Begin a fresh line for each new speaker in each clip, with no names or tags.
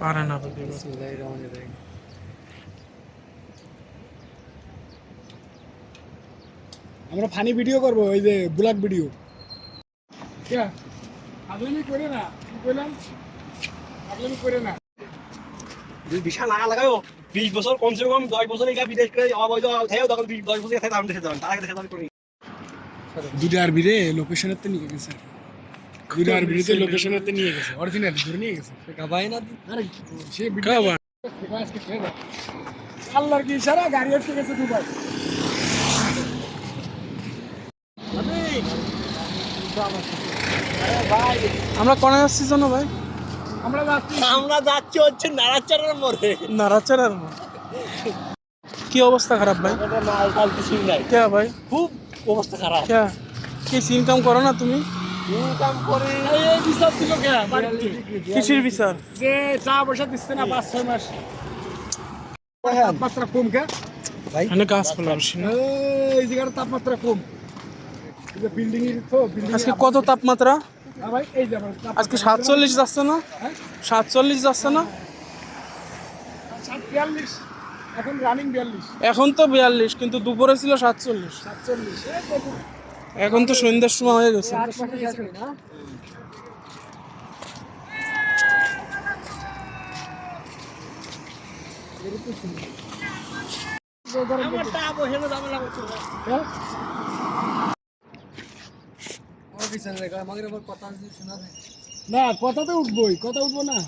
পারে না
আমরা ফানি ভিডিও করব ওই যে ব্লগ ভিডিও। করে না কি কইলাম আগলামি করে না।
বিশাল লাগা লাগাও বিশ বছর কমসে কম দশ বছর এগা বিদেশ করে অবৈধ থাকেও তখন বিশ দশ বছর থাকে আমি দেখে যাবেন তার আগে দেশে যাবেন করি
দুটো আরবি রে লোকেশনের তো নিয়ে গেছে। দুটো আরবি তে নিয়ে গেছে অরিজিনাল ধরে নিয়ে গেছে।
গাবাই না
আরে সে ভিডিও আজকে খেয়ে দাও। আল্লাহর কি ইশারা? গাড়ি আটকে গেছে দুবাই।
আমরা কোনে যাচ্ছি জানো ভাই?
আমরা যাচ্ছি।
আমরা যাচ্ছি হচ্ছে নাড়াচারের মোড়ে।
নারাচার কি অবস্থা খারাপ ভাই?
মাল টাল কিছুই নাই।
কে ভাই?
খুব অবস্থা খারাপ।
কে? কি ইনকাম করো না তুমি?
ইনকাম করে
এই বিচার দিল কে? বাড়িতে?
কিসির বিচার?
যে চা পয়সা দিচ্ছে না পাঁচ ছয় মাস। তাপমাত্রা কম কে?
এখানে গাছ ফেলা
এই জায়গার তাপমাত্রা কম। বিল্ডিং এর তো
আজকে কত তাপমাত্রা?
ভাই এই যে
আজকে সাতচল্লিশ যাচ্ছে না?
হ্যাঁ?
সাতচল্লিশ যাচ্ছে না?
সাত বিয়াল্লিশ। এখন রানিং বিয়াল্লিশ।
এখন তো বিয়াল্লিশ কিন্তু দুপুরে ছিল সাতচল্লিশ।
সাতচল্লিশ।
এখন তো সন্ধ্যার সময় হয়ে গেছে।
না
কথা যায়
উঠবোই কথা উঠবো না।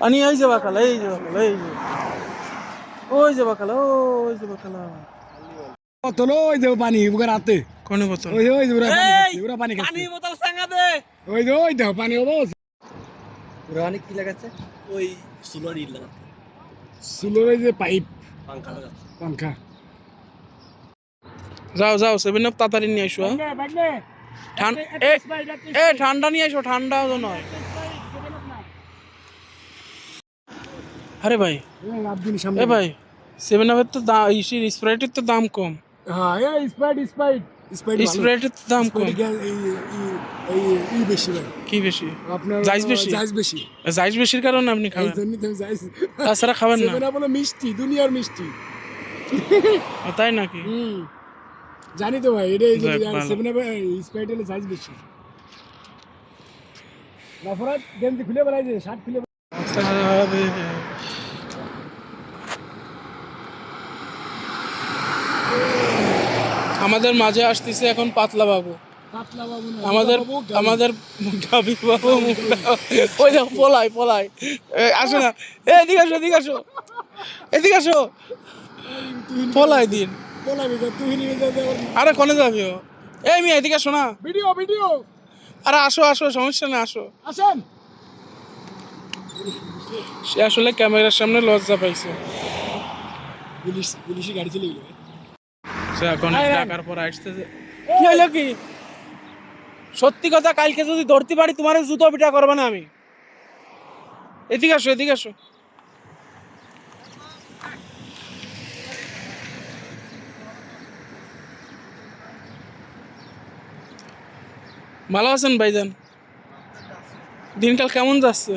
পানি
এই যে বাকালা এই যে বাকালা এই যে। ওই যে বাকালা ওই যে বাকালা।
কত লো ওই যে পানি রাতে।
কোনে বোতল?
ওই যে ওই ওরা পানি ওরা পানি
পানি বোতল সাঙ্গা দে।
ওই যে ওই পানি
কি লাগাচ্ছে? ওই সুলোর লাগাচ্ছে।
সুলোর যে পাইপ।
পাঙ্খা লাগাচ্ছে।
পাঙ্খা
যাও যাও সেভেন আপ তাড়াতাড়ি নিয়ে আসো হ্যাঁ? এ ঠান্ডা নিয়ে আসো ঠান্ডা তো নয় আরে ভাই। এ ভাই সেভেন আপের তো দাম ইসির স্প্রাইটের তো দাম কম।
হ্যাঁ স্পাইড স্পাইড
স্প্রাইটের তো দাম কম।
এই বেশি ভাই।
কি বেশি?
আপনার
জাইজ বেশি?
জাইজ বেশি।
জাইজ বেশির কারণে আপনি খাবেন। তাছাড়া খাবেন না।
সেভেন আপ মিষ্টি দুনিয়ার মিষ্টি।
তাই নাকি?
জানি তো ভাই
ভালো।
সেভেন আপ স্পাইড হলো জাইজ বেশি। নফরাত গেঞ্জি খুলে বেড়াইছে শার্ট খুলে
আমাদের মাঝে আসতেছে এখন পাতলা বাবু। আমাদের। আমাদের গাবি বাবু। ওই দেখো পলাই পলাই। আসো না। এ, এদিকে আসো এদিকে আসো। এদিকে আসো। পলাই দিন। আরে কোনে যাবি ও? এই মেয়ে এদিকে আসো না।
Video video.
আরে আসো আসো সমস্যা নেই আসো।
আসেন।
সে আসলে ক্যামেরার সামনে লজ্জা পাইছে।
পুলিশ পুলিশি গাড়ি চলে গেল।
এখন টাকার পর আসতেছে। কি হলো কি? সত্যি কথা কালকে যদি ধরতে পারি তোমার জুতো পিঠা করবে না আমি। এদিকে আসো এদিকে আসো। ভালো আছেন ভাইজান? দিনকাল কেমন যাচ্ছে?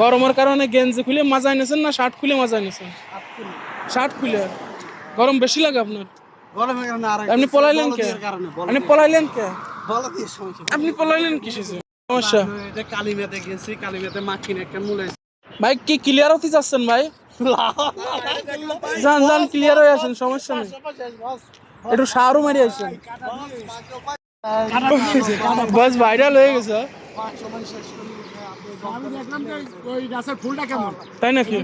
গরমের কারণে গেঞ্জি খুলে মাজা এনেছেন না শার্ট খুলে মাজা এনেছেন শার্ট খুলে? গরম বেশি লাগে আপনার?
গরমের কারণে আর
আপনি পলাইলেন কে? আপনি পলাইলেন কে?
সমস্যা।
আপনি পলাইলেন কিসে সমস্যা?
কালিমেতে গেছি কালিমেতে মাখিন একটা মূলে
ভাই কি ক্লিয়ার হতে চাচ্ছেন ভাই? যান যান ক্লিয়ার হয়ে আছেন সমস্যা নেই। একটু সারও মারি আসছেন বাস ভাইরাল হয়ে গেছে। তাই নাকি?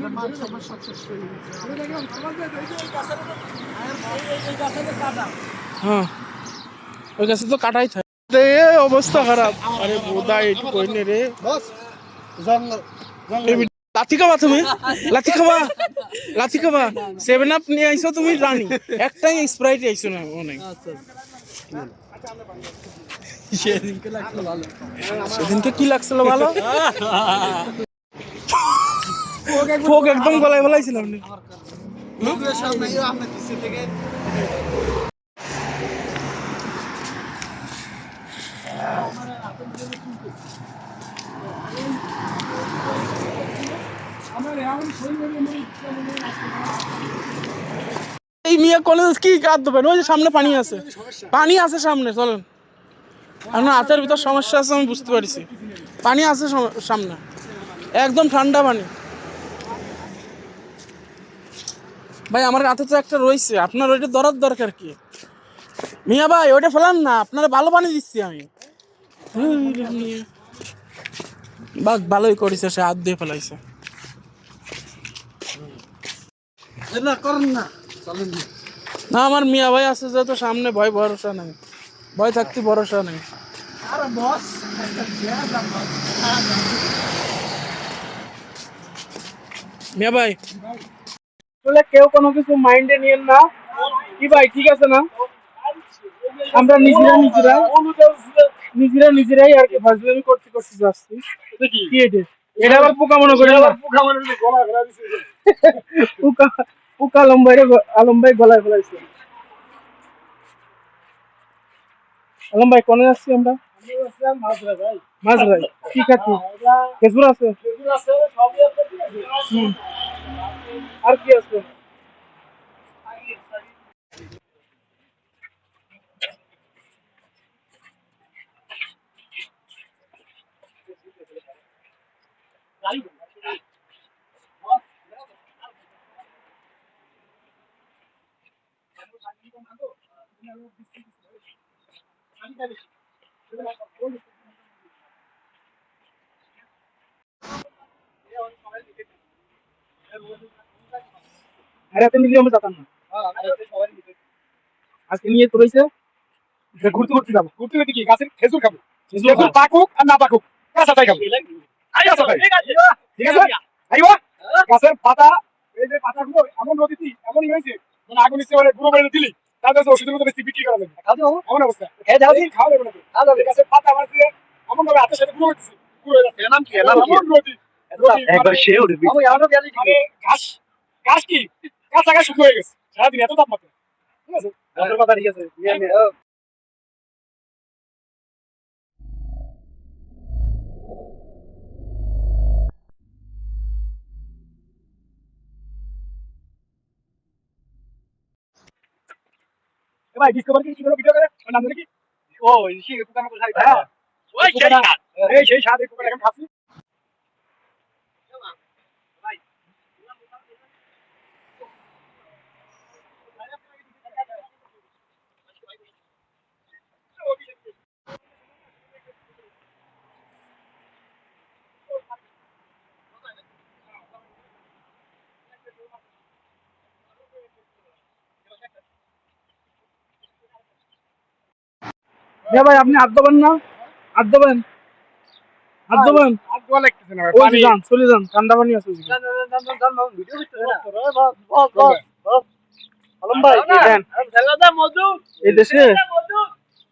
হ্যাঁ। ওই কাছে তো কাটাই থাকে। এ অবস্থা খারাপ। আরে কই নে রে? লাথি খাবা তুমি? লাথি খাবা? লাথি খাবা? সেভেন আপ নিয়ে আইছো তুমি রানি। একটাই স্প্রাইট আইছো না অনেক।
আচ্ছা। সেদিনকে
কি লাগছিল ভালো? ফোক একদম গলায় ফেলাইছিল আপনি।
আপনার পিছিয়ে থেকে
এই মিয়া কলেজ কি কাঁদ দেবেন ওই যে সামনে পানি আছে। পানি আছে সামনে চলেন। আপনার হাতের ভিতর সমস্যা আছে আমি বুঝতে পারছি। পানি আছে সামনে। একদম ঠান্ডা পানি। ভাই আমার হাতে তো একটা রয়েছে আপনার ওইটা ধরার দরকার কি? মিয়া ভাই ওইটা ফেলান না। আপনারা ভালো পানি দিচ্ছি আমি। বাঘ ভালোই করেছে সে হাত দিয়ে ফেলাইছে।
না করেন না। না
না আমার মিয়া ভাই আছে যেহেতু সামনে ভয় ভরসা নাই। ভয় থাকতে ভরসা নেই। মিয়া ভাই। আসলে কেউ কোনো কিছু মাইন্ডে নিয়েন না। কি ভাই ঠিক আছে না? আমরা নিজেরা নিজেরা নিজেরা নিজেরাই আর কি ফাজলামি করতে করতে যাচ্ছি। কি এটা? এটা আবার পোকা মনে করে
পোকা মানে গলা ফেলা দিছে।
পোকা পোকা আলম ভাই আলম ভাই গলায় ফেলাইছে আলম ভাই কোনে যাচ্ছি আমরা
মাছরা ভাই
মাঝরাই কি খাচ্ছি খেজুর আছে
খেজুর আছে? সবই আছে ঠিক আছে।
হুম। আর কি আছে আরে এত মিলিয়ে আমরা যেতাম না আজকে নিয়ে তো রয়েছে
ঘুরতে ঘুরতে যাব। ঘুরতে ঘুরতে কি? গাছের খেজুর খাব? খেজুর পাকুক আর না পাকুক কাঁচাটাই খাব। কাঁচাটাই ঠিক আছে। আইবা গাছের পাতা এই যে পাতাগুলো এমন নদীতে এমনই হয়েছে মানে আগুন ইচ্ছে মানে গুঁড়ো করে দিলি তারপরে তো ওষুধের মতো বেশি বিক্রি করা যাবে এমন অবস্থা।
খেয়ে যাও
খাওয়া যাবে না গাছের পাতা মারছে এমন ভাবে হাতের সাথে গুঁড়ো হচ্ছে গুঁড়ো হয়ে যাচ্ছে।
নাম কি? নাম কি? একবার
মানে-
সে উঠবি
মানে ঘাস ঘাস কি? কাঁচা ঘাস শুকিয়ে গেছে? সারাদিন এত তাপমাত্রা। ঠিক আছে?
কথা ঠিক আছে।
ভাই ডিসকভার কি কোনো ভিডিও করে? নাম কি?
ও সে কোথা মতো খাই
হ্যাঁ।
ওই সেই
সেই সাথে কুকুর এখন খাচ্ছি
হ্যাঁ ভাই আপনি হাত দেবেন না। হাত দেবেন দেবেন
আর দোয়া লাগতেছে না ভাই,
ওই
পানি
যে যান চলে যান ঠান্ডা পানি আছে ওইদিকে। আলম ভাই দেন। এই দেশে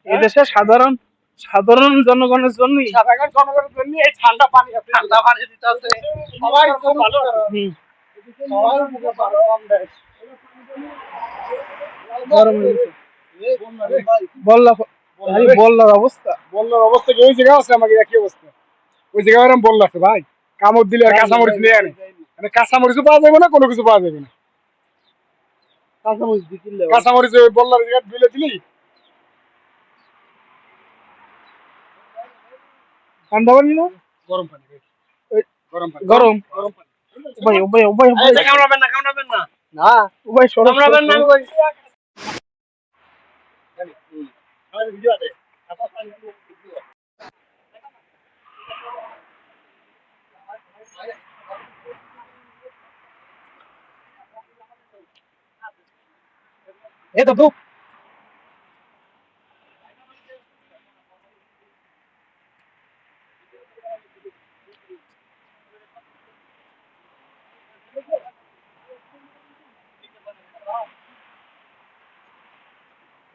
এই দেশে সাধারণ সাধারণ জনগণের জন্যই
সাধারণ জনগণের জন্য এই ঠান্ডা পানি আছে
ঠান্ডা পানি দিতে আছে।
সবাই খুব ভালো সবাই মুখে ভালো। কম দেয়
গরম গেছে। বল্লা বল্লার অবস্থা।
বললার অবস্থা কি? ওই জায়গা আছে আমাকে একই অবস্থা। ওই জায়গায় এরকম বললা আছে ভাই। কামড় দিলে আর কাঁচা নিয়ে আনে। মানে কাঁচা পাওয়া যাবে না কোনো কিছু পাওয়া যাবে না।
কাঁচামরিচ বিকিলে
কাঁচা বললার জায়গায় দিলে দিলি?
ঠান্ডা পানি না?
গরম পানি গরম পানি।
গরম।
গরম পানি।
ভাই ভাই ভাই ভাই।
কামড়াবেন না কামড়াবেন না।
না ভাই সরব
কামড়াবেন না
সরব।
কই
ভিডিও আছে
এ তো দুঃখ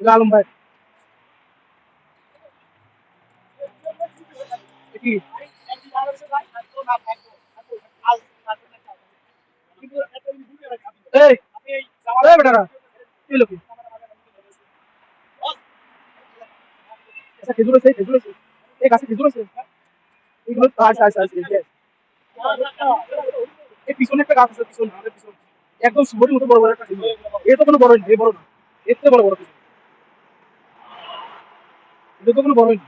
আলম ভাই কি? এই এই লোক। আচ্ছা খেজুর আছে আছে আছে
আচ্ছা আচ্ছা পিছনে একটা গাছ আছে, পিছনে, আমাদের একদম সুবরের মতো বড় বড় একটা এ তো কোনো বড় না এ বড় না। এর থেকে বড় বড় খেজুর এটা তো কোনো বড়ই না।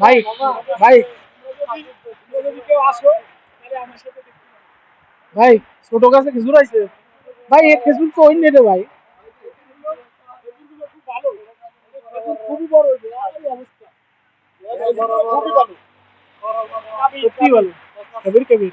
ভাই ভাই। ভাই, ছোট গাছে খেজুর আছে? ভাই এক খেজুর অন্য রে ভাই। খুবই বড় অবস্থা সত্যি ভালো কবির কবির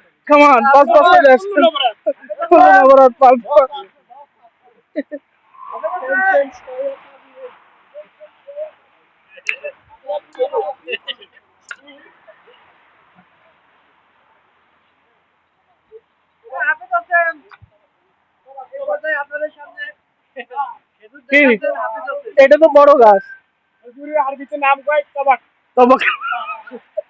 Come on, pass pass the rest. Pull him over and pass pass. এটা তো বড় গাছ আর ভিতরে নাম কয় তবাক তবাক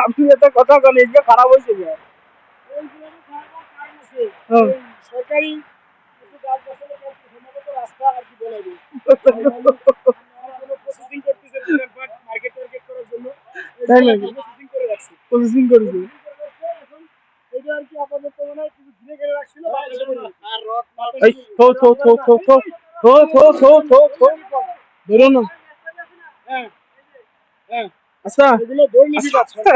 আপনি একটা কথা বলেন এটা খারাপ হয়েছে যে।
সরকারি এটা রাখছিল
থো থো থো না। আচ্ছা। আচ্ছা,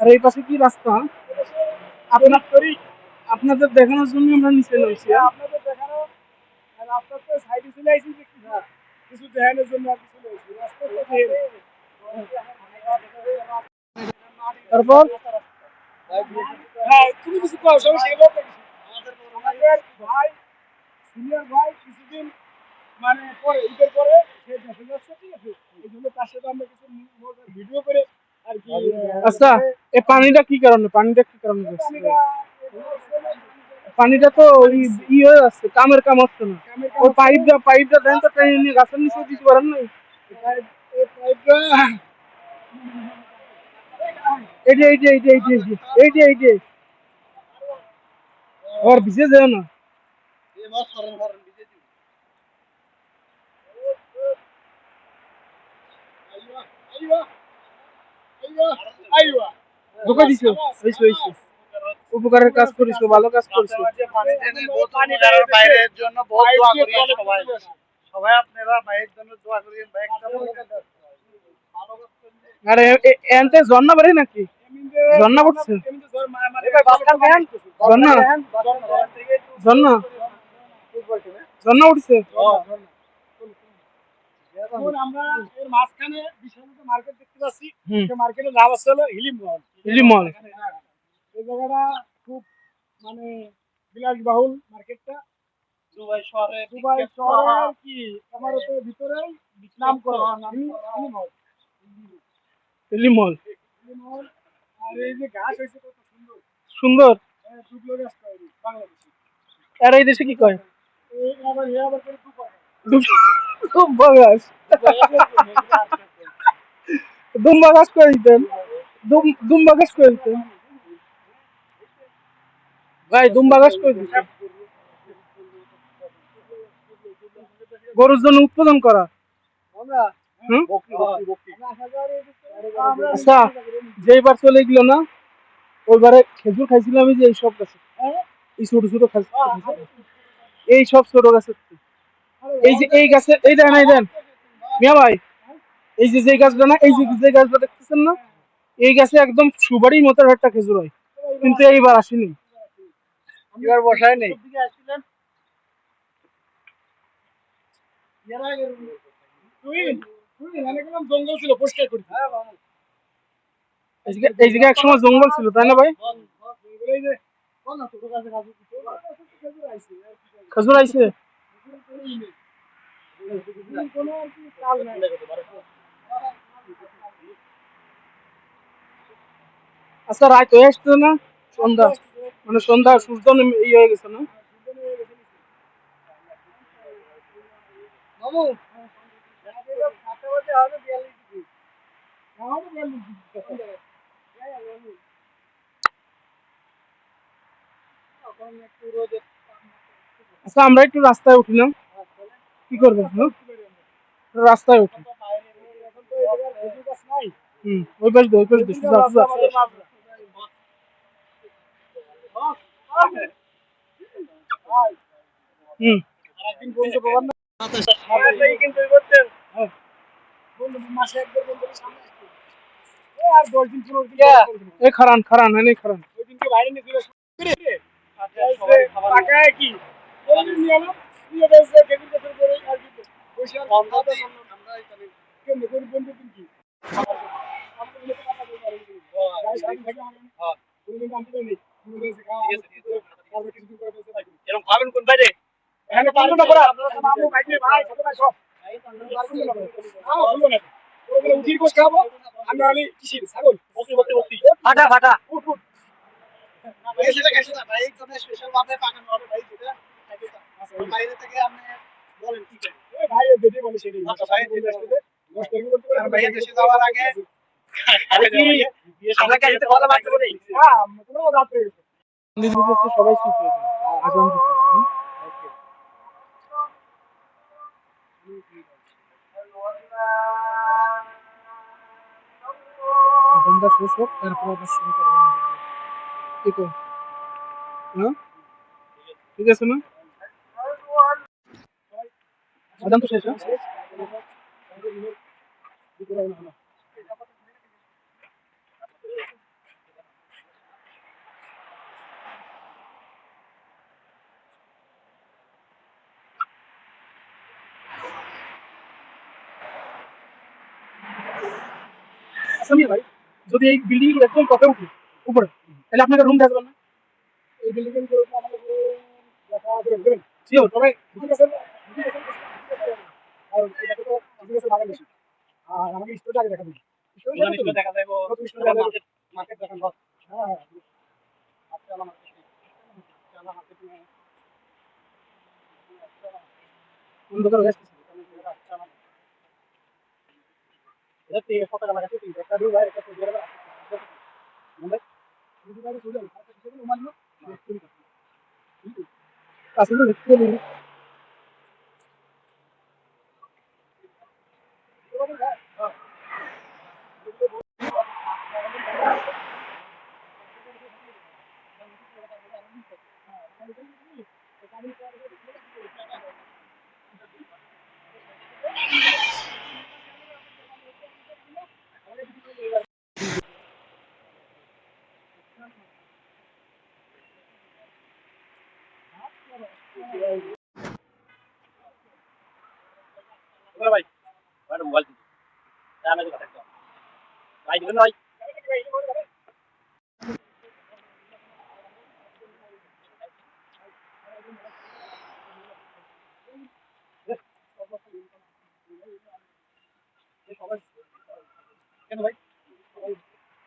আর এই পাশে কি রাস্তা? আপনাদের দেখানোর জন্য আমরা নিচে নামছি
আপনার তো সাইডে চলে আসি যে কিছু দেখানোর জন্য আর কিছু রাস্তা তো
তারপর?
হ্যাঁ তুমি কিছু কও সমস্যা আমাদের ভাই সিনিয়র ভাই কিছুদিন মানে পরে ঈদের পরে সে দেশে যাচ্ছে ঠিক আছে? এই জন্য তার সাথে আমরা কিছু ভিডিও করে আর কি
আচ্ছা এই পানিটা কি কারণে? পানিটা কি কারণে?
পানিটা
তো ই হয়ে যাচ্ছে কামের কাম হচ্ছে না ওই পাইপটা পাইপটা দেন তো ট্রেনে গাছের নিচে দিতে পারেন না এইটা এইটা এইটা এইটা এইটা এইটা এইটা আর বিশেষ যায় না
ধোকা দিছো হয়েছে হয়েছে উপকারের কাজ করিছো ভালো কাজ করিছো
বাইরের জন্য বহুত দোয়া করি সবাই সবাই আপনারা বাইরের জন্য দোয়া করেন ভাই একটা
আরে এ- এ- এনতে ঝর্ণা বাড়ি নাকি? ঝর্ণা পড়ছে? ঝর্ণা? ঝর্ণা? ঝর্ণা উঠছে?
এখন আমরা এর মাঝখানে বিশাল একটা মার্কেট দেখতে পাচ্ছি।
হুম।
সেই মার্কেটের নাম হচ্ছে হলো হিলিম মহল।
লিমল
হ্যাঁ, এই জায়গাটা খুব মানে বিলাসবহুল মার্কেটটা।
দুবাই শহরে
দুবাই কি আমারতের ভিতরে নাম করা
লিমল।
আর এই যে গাছ হয়েছে কত সুন্দর।
সুন্দর?
হ্যাঁ, বাংলাদেশে।
আর এই দেশে কি কয়
এই আবার করে
দুম্বা দুম্বা দিতেন। দুম- দুম্বা করে দিতেন। ভাই, দুম্বা করে দিতেন গরুর জন্য উৎপাদন করা। আচ্ছা যেইবার চলে গেল না, ওইবারে খেজুর খাইছিলাম আমি যে এই সব গাছে। এই ছোট ছোট এই সব ছোট গাছের এই যে এই গাছে এই দেন এই দেন। মিয়া ভাই, এই যে যে গাছটা না, এই যে যে গাছটা দেখতেছেন না, এই গাছে একদম সুবারই মতো একটা খেজুর হয়। কিন্তু এইবার আসেনি।
এবার বসায় নেই তুই তুই এখানে গেলাম জঙ্গল ছিল পরিষ্কার করি
এই জায়গা- এই জায়গায় একসময় জঙ্গল ছিল তাই না ভাই
এই যে কোন না ছোট গাছে গাছ খেজুর আইছে আর কি করব?
খেজুর আইছে
কোনো আর কি কাল নাই
আচ্ছা রাত হয়ে আসছে না সন্ধ্যা মানে সন্ধ্যা সূর্য ইয়ে হয়ে গেছে না? আচ্ছা আমরা একটু রাস্তায় উঠি না? কি করবেন হ্যাঁ? রাস্তায় উঠি। হুম, ওই পাশ দিয়ে, ওই পাশ দিয়ে সোজা সোজা হুম
একদিন বন্ধু বাবার না কিন্তু করতেন বন্ধু মাসে একবার বন্ধু সামনে আসতো ও আর দশ দিন পনেরো দিন
এ খারান খারান এনে খারান
ওই
ফাটা ফাটা। বাইরে থেকে আপনি বলেন কি আগে আমরা কাছে ভালো বাড়তে পারি
সবাই সুস্থ হয়ে আগামটা শেষ হোক, তারপর আবার শুরু করব ঠিক আছে? হ্যাঁ ঠিক আছে না শেষ হ্যাঁ আচ্ছা মিয়া ভাই যদি এই বিল্ডিং একদম টপে উঠে উপরে তাহলে আপনাকে রুম থাকবে না।
এই বিল্ডিং এর উপরে আমাদের দেখা দেবেন।
শিওর তবে
আর এটাকে তো আমাদের কাছে লাগানো বেশি আর আমাকে স্টোরটা আগে দেখা দিন স্টোর দেখা যাবে। মার্কেট দেখান বস। হ্যাঁ আচ্ছা আমার মার্কেট
অন্ধকার হয়ে আসছে।
এটা থেকে কত টাকা লাগাচ্ছে তিন একটা দুই ভাই একটা দুই ভাই মুম্বাই দুই ভাই চলে যাবে তারপর সেগুলো মানলো
কাছে তো দেখতে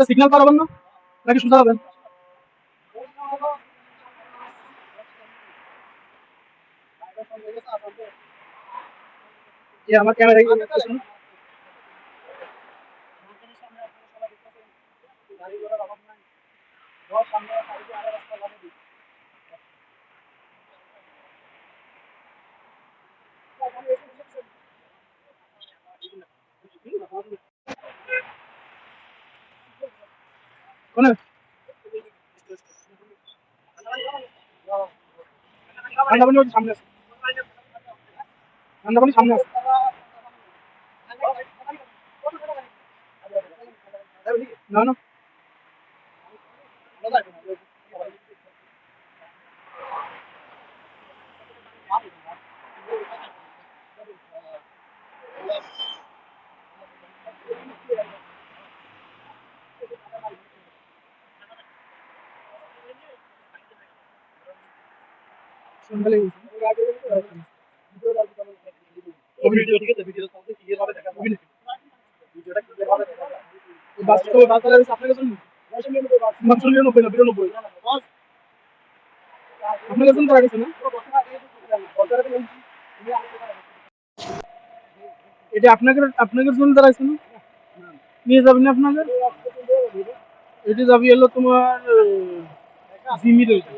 আচ্ছা সিগন্যাল পার হবেন না? নাকি সোজা হবেন আমার ক্যামেরা কোনে ঠান্ডাপানি সামনে আছে ঠান্ডাপানি সামনে আছে না সন্ধ্যালে
ভিডিও ঠিক আছে ভিডিও সাথে ক্লিয়ার ভাবে দেখা যাবে ভিডিওটা ক্লিয়ার ভাবে দেখা যাবে
বাস তো বাস চালাবে আপনার কাছে মাত্র নিরানব্বই না বিরানব্বই আপনার কাছে তো গেছে না এটা আপনাকে আপনাদের জন্য দাঁড়াইছে না? নিয়ে যাবেন আপনাদের এটা যাবি হলো তোমার জিমির ওইটা।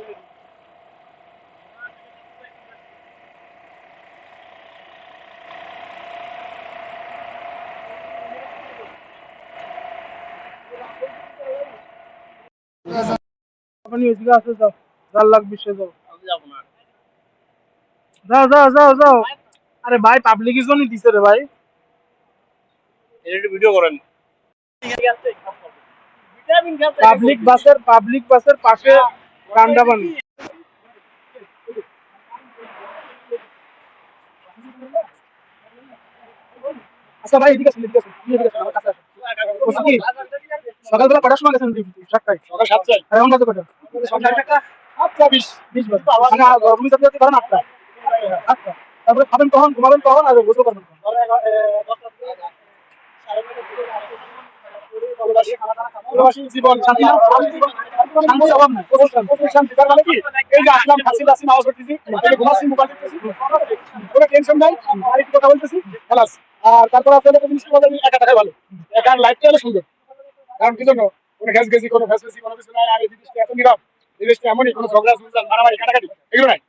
আপনি এদিকে আসে যাও। চার লাখ বিশে যাও।
আমি যাব না।
যাও যাও যাও যাও। আরে ভাই পাবলিকের জন্য দিছে রে ভাই।
এর একটু ভিডিও করেন।
পাবলিক বাসের পাবলিক বাসের পাশে কান্দাবানি আচ্ছা ভাই এদিকে আসুন এদিকে আসুন। এদিকে আসুন, আমার কাছে আসুন। সকালবেলা কটার সময় গেছেন ডিউটি? সাতটায়?
সকাল সাতটায়।
আর এখন কত কটা আটটা বিশ। বিশ বাজে। মানে রুমি পারেন আটটা। আটটা। তারপরে খাবেন কখন? ঘুমাবেন কখন? আর গোসল করবেন জীবন শান্তি। না? অভাব নাই। শান্তি। তার মানে কি? এই যে আসলাম খাচ্ছি দাচ্ছি নামাজ পড়তেছি ঘুমাচ্ছি মোবাইল কোনো টেনশন নাই। আর একটু কথা বলতেছি। খালাস। আর তারপর আপনাদের একা থাকাই ভালো। একার লাইফটা সুন্দর। কারণ কি জন্য কোনো ঘ্যাস গেছি কোনো ফ্যাস গেছি কোনো কিছু নাই। আর এই জিনিসটা এত নীরব, এই জিনিসটা এমনই কোনো ঝগড়া ঝুঁঝাল মারামারি, কাটাকাটি, এগুলো নাই।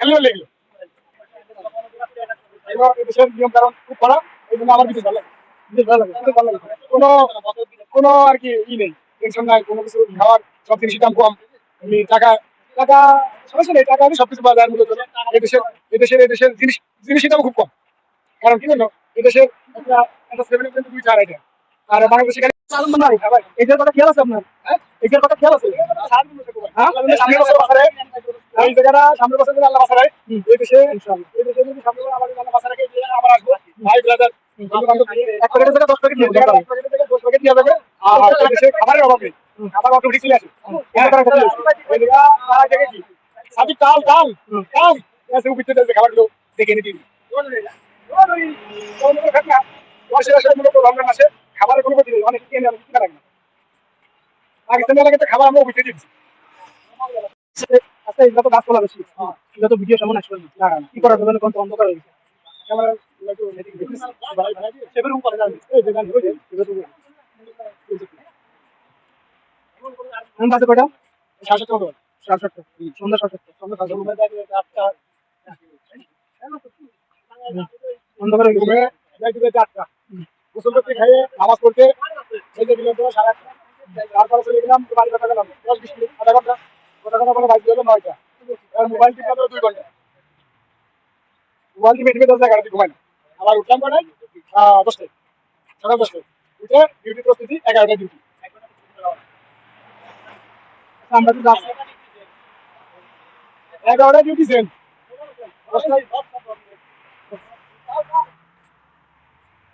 এগুলো? এই দেশের নিয়ম কারণ খুব এই জন্য আমার বিশেষ ভালো লাগে ভালো লাগে লাগে কোনো কোনো আর কি ই নেই টেনশন নাই, কোনো কিছু খাওয়ার সব দাম কম। এমনি টাকা টাকা, সমস্যা নেই, টাকা আমি সবকিছু পাওয়া যায় মূলত। এদেশের এদেশের এদেশের জিনিস, জিনিসের দাম খুব কম। কারণ কি জানো? এদেশের একটা একটা সেভেন দুই চার আইটেম আর বাংলাদেশে এটার কথা খেয়াল আছে আপনার? হ্যাঁ? এটার কথা খেয়াল আছে? সামনের বছর বাসারে এই জায়গাটা সামনের বছর আল্লাহ বাসা এই দেশে এই দেশে যদি সামনের বছর আল্লাহ বাসা আবার আসব। ভাই ব্রাদার এক প্যাকেটের জায়গায় দশ প্যাকেট প্যাকেটের জায়গায় দশ প্যাকেট দিয়ে দেবে আর এই দেশে খাবারের অভাব নেই। খাবার অটোমেটিক চলে আসে আসে। সাদি কাল কাল কাল। এসে উপরে চলে খাবারগুলো দেখে নিতে। মাসে আসলে মূলত রমজান মাসে খাবারের কোনো ক্ষতি নেই অনেক কিনে আমি কিনা রাখি না পাকিস্তানি এলাকাতে খাবার আমরা উপরে দিচ্ছি আচ্ছা এগুলো তো গাছপালা বেশি। এগুলো তো ভিডিও সামনে আসবে না। কি করা যাবে না কোন অন্ধকার
সাড়ে সাতটা মতো সাড়ে সাতটা। সন্ধ্যা সাড়ে সাতটা। সন্ধ্যা সাড়ে সাতটা অন্ধকার হয়ে গেছে।
আটটা। গোসল খাইয়ে নামাজ পড়তে সেই সাড়ে তারপরে চলে গেলাম, বাড়ি কথা মোবাইল টিপে দুই ঘণ্টা। মোবাইল টিপে টিপে দশ আবার উঠলাম কটায় দশটায়। সকাল দশটায়। উঠে ডিউটি প্রস্তুতি এগারোটা ডিউটি এগারোটা ডিউটি সেম দশটায় আবার আমরা গাড়িটা যাই না ব্রেক করতে ব্রেক করতে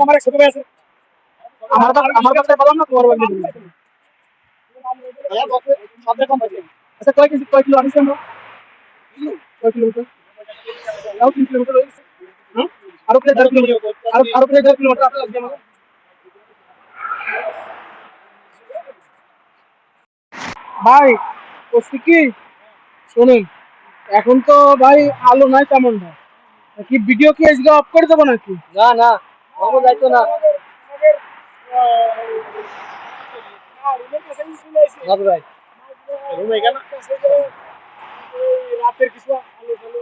আমার একশো টাকা আছে।
আমার আমার কাছে পেলাম না তোমার বাড়ি আচ্ছা কয় কেজি কয় কিলো আনিস আমরা কয় কিলোমিটার তাও তিন কিলোমিটার গেছে। হুম? আরও প্রায় দেড় কিলোমিটার। আরও আরও প্রায় দেড় কিলোমিটার আপনার লাগবে আমাদের।
ভাই বলছি কি? শোনেন এখন তো ভাই আলো নাই তেমন ভাই। কি ভিডিও কি আজকে অফ করে দেবো নাকি?
না না না।
রাতের কিছু আলো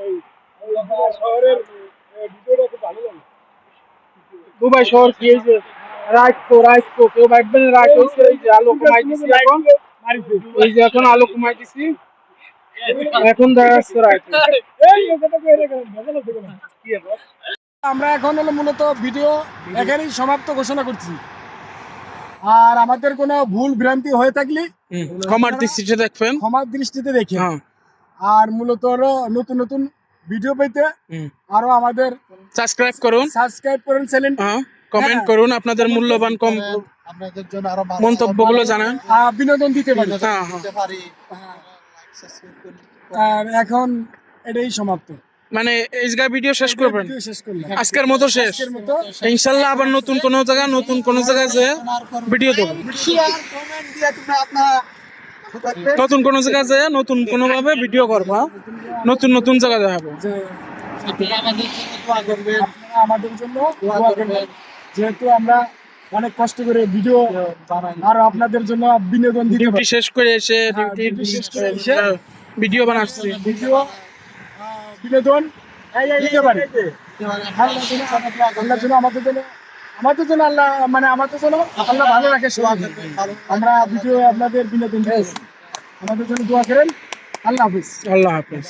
এই দুবাই শহরের ভিডিওটা খুব ভালো লাগে।
দুবাই শহর কি তো তো কেউ হয়েছে এই যে আলো কমাই দিছি এখন। এই যে এখন আলো কমাই দিছি। এখন?
আমরা এখন হলো মূলত ভিডিও এখানেই সমাপ্ত ঘোষণা করছি। আর আমাদের কোনো ভুল ভ্রান্তি হয়ে থাকলে
কমার দৃষ্টিতে দেখবেন।
ক্ষমার দৃষ্টিতে দেখি।
হ্যাঁ।
আর মূলত নতুন নতুন ভিডিও পেতে আরও আমাদের
সাবস্ক্রাইব করুন।
সাবস্ক্রাইব করুন চ্যানেল
হ্যাঁ কমেন্ট করুন আপনাদের মূল্যবান কম
আপনাদের জন্য আরও
মন্তব্যগুলো জানান।
বিনোদন দিতে পারি।
হ্যাঁ হ্যাঁ।
দিতে পারি।
আর এখন এটাই সমাপ্ত।
মানে এই জায়গায় ভিডিও শেষ করবেন? আজকের মতো শেষ। ইনশাল্লাহ আবার নতুন কোনো জায়গায় নতুন কোনো জায়গায় যে ভিডিও দেবো। নতুন কোনো জায়গায় যে নতুন কোনো ভাবে ভিডিও করব হ্যাঁ? নতুন নতুন জায়গায় দেখাবো।
আমাদের জন্য
যেহেতু আমরা অনেক কষ্ট করে ভিডিও আর আপনাদের জন্য বিনোদন দিতে
ডিউটি শেষ করে এসে
হ্যাঁ,
ডিউটি
শেষ করে এসে
ভিডিও বানাচ্ছি।
ভিডিও বিনোদন দিতে পারি। আল্লাহ আমাদের জন্য আমাদের জন্য আল্লাহ মানে আমাদের জন্য আল্লাহ ভালো রাখে সবাইকে আমরা ভিডিও আপনাদের বিনোদন আমাদের জন্য দোয়া করেন। আল্লাহ হাফিজ।
আল্লাহ হাফেজ।